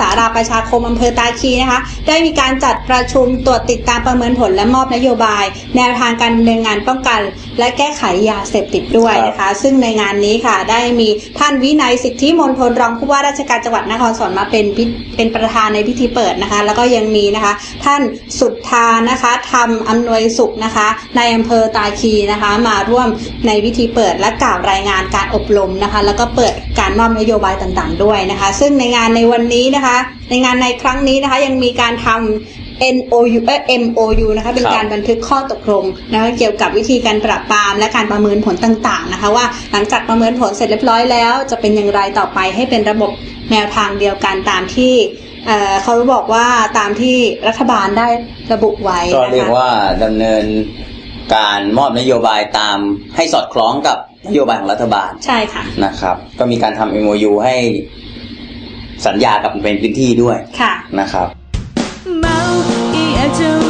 สาราประชาคมอำเภอตาคีนะคะ ได้มีการจัดประชุมตรวจติดตามประเมินผลและมอบนโยบาย แนวทางการดำเนินงานป้องกัน และแก้ไขยาเสพติดด้วยนะคะ ซึ่งในงานนี้ค่ะ ได้มีท่านวินัยสิทธิมนทนรองผู้ว่าราชการจังหวัดนครสวรรค์มาเป็นพิเป็นประธานในพิธีเปิดนะคะ แล้วก็ยังมีนะคะ ท่านสุดทานะคะทำอำนวยสุขนะคะในอำเภอตาคีนะคะ มาร่วมในพิธีเปิดและกล่าวรายงานการอบรมนะคะ แล้วก็เปิดการมอบนโยบายต่างๆ ด้วยนะคะ ซึ่งในงานในวันนี้นะคะ ในงานในครั้งนี้นะคะยังมีการทำ NOU เอ่อ MOU นะคะเป็นครับการบันทึกข้อตกลงนะคะเกี่ยวกับวิธีการปราบปรามและการประเมินผลต่างๆนะคะ ว่าหลังจากประเมินผลเสร็จเรียบร้อยแล้ว จะเป็นอย่างไรต่อไปให้เป็นระบบแนวทางเดียวกันตามที่เอ่อเขาบอกว่าตามที่รัฐบาลได้ระบุไว้ก็นะคะเรียกว่าดำเนินการมอบนโยบายตามให้สอดคล้องกับนโยบายของรัฐบาล ใช่ค่ะนะครับ ก็มีการทำ MOU ให้ สัญญากับเป็นพื้นที่ด้วยค่ะนะครับ เมาอีอาจจะ